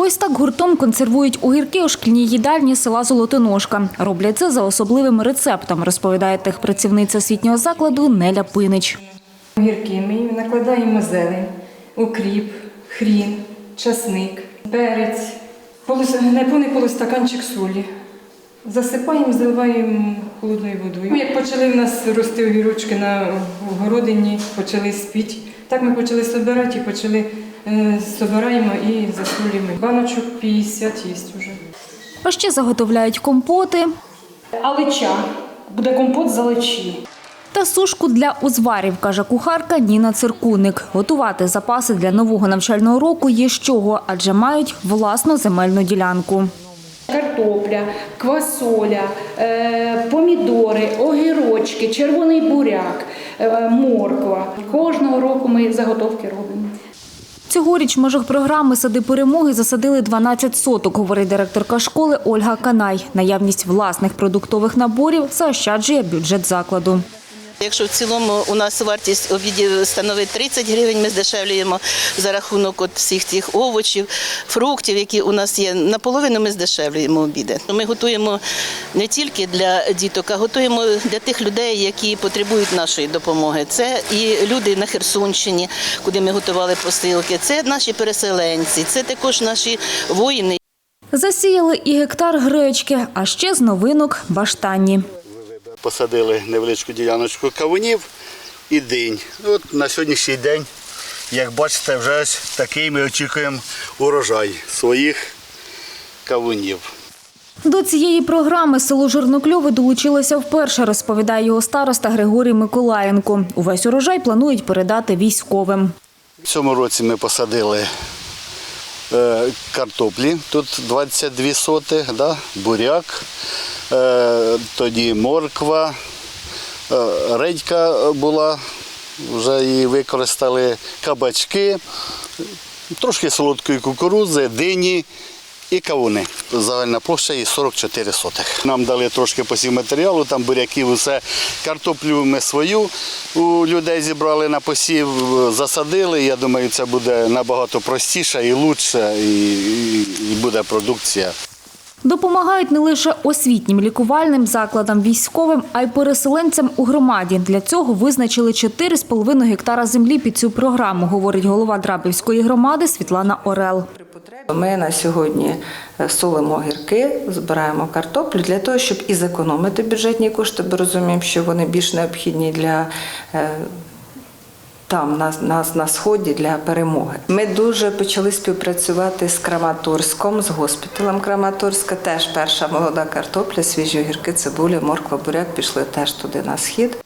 Ось так гуртом консервують огірки у шкільній їдальні села Золотоножка. Роблять це за особливим рецептом, розповідає техпрацівниця освітнього закладу Неля Пинич. Огірки ми накладаємо зелень, укріп, хрін, часник, перець, неповний полустаканчик солі. Засипаємо, заливаємо холодною водою. Як почали в нас рости огірочки на городині, почали спіти, так ми почали собирати і почали е, собираємо і засолюємо. Баночок 50 є вже. А ще заготовляють компоти Алича. Буде компот з аличі. та сушку для узварів, каже кухарка Ніна Циркуник. Готувати запаси для нового навчального року є з чого, адже мають власну земельну ділянку. Картопля, квасоля, е, помідори, огірочки, червоний буряк, е, морква. Кожного року ми заготовки робимо. Цьогоріч в межах програми Сади перемоги засадили 12 соток, говорить директорка школи Ольга Канай. Наявність власних продуктових наборів заощаджує бюджет закладу. Якщо в цілому у нас вартість обідів становить 30 гривень, ми здешевлюємо за рахунок от всіх тих овочів, фруктів, які у нас є. Наполовину ми здешевлюємо обіди. Ми готуємо не тільки для діток, а готуємо для тих людей, які потребують нашої допомоги. Це і люди на Херсонщині, куди ми готували посилки. Це наші переселенці, це також наші воїни, Засіяли і гектар гречки, а ще з новинок баштанні. Посадили невеличку діляночку кавунів і динь. Ну, От на сьогоднішній день, як бачите, вже ось такий ми очікуємо урожай своїх кавунів. До цієї програми село Жирнокльове долучилося вперше, розповідає його староста Григорій Миколаєнко. Увесь урожай планують передати військовим. В цьому році ми посадили картоплі, тут 22 соти, да? буряк, е, тоді морква, е, редька була, вже її використали, кабачки, трошки солодкої кукурудзи, дині і кавуни. Загальна площа її 44 сотих. Нам дали трошки посів матеріалу, там буряків, усе. Картоплю ми свою у людей зібрали на посів, засадили. Я думаю, це буде набагато простіше і лучше, і, і буде продукція. Допомагають не лише освітнім лікувальним закладам військовим, а й переселенцям у громаді. Для цього визначили 4,5 гектара землі під цю програму, говорить голова Драбівської громади Світлана Орел. Ми на сьогодні е, солимо огірки, збираємо картоплю для того, щоб і зекономити бюджетні кошти, бо розуміємо, що вони більш необхідні для. Там на, на, на сході для перемоги. Ми дуже почали співпрацювати з Краматорськом, з госпіталем Краматорська. Теж перша молода картопля, свіжі огірки, цибуля, морква, буряк пішли теж туди на схід.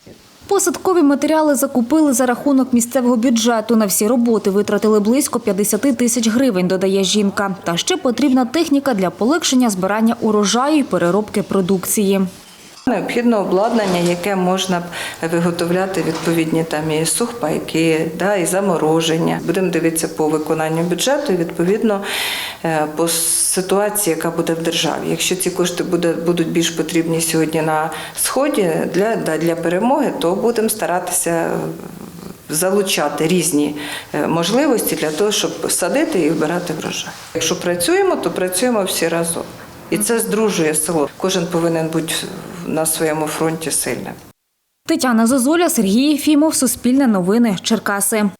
Посадкові матеріали закупили за рахунок місцевого бюджету. На всі роботи витратили близько 50 тисяч гривень, додає жінка. Та ще потрібна техніка для полегшення збирання урожаю і переробки продукції. Необхідно обладнання, яке можна б виготовляти відповідні там і сухпайки, да, і замороження. Будемо дивитися по виконанню бюджету і відповідно е, по ситуації, яка буде в державі. Якщо ці кошти буде, будуть більш потрібні сьогодні на сході для, да, для перемоги, то будемо старатися. Залучати різні е, можливості для того, щоб садити і вбирати врожай. Якщо працюємо, то працюємо всі разом. І це здружує село. Кожен повинен бути на своєму фронті сильним. Тетяна Зозуля, Сергій Єфімов, Суспільне новини, Черкаси.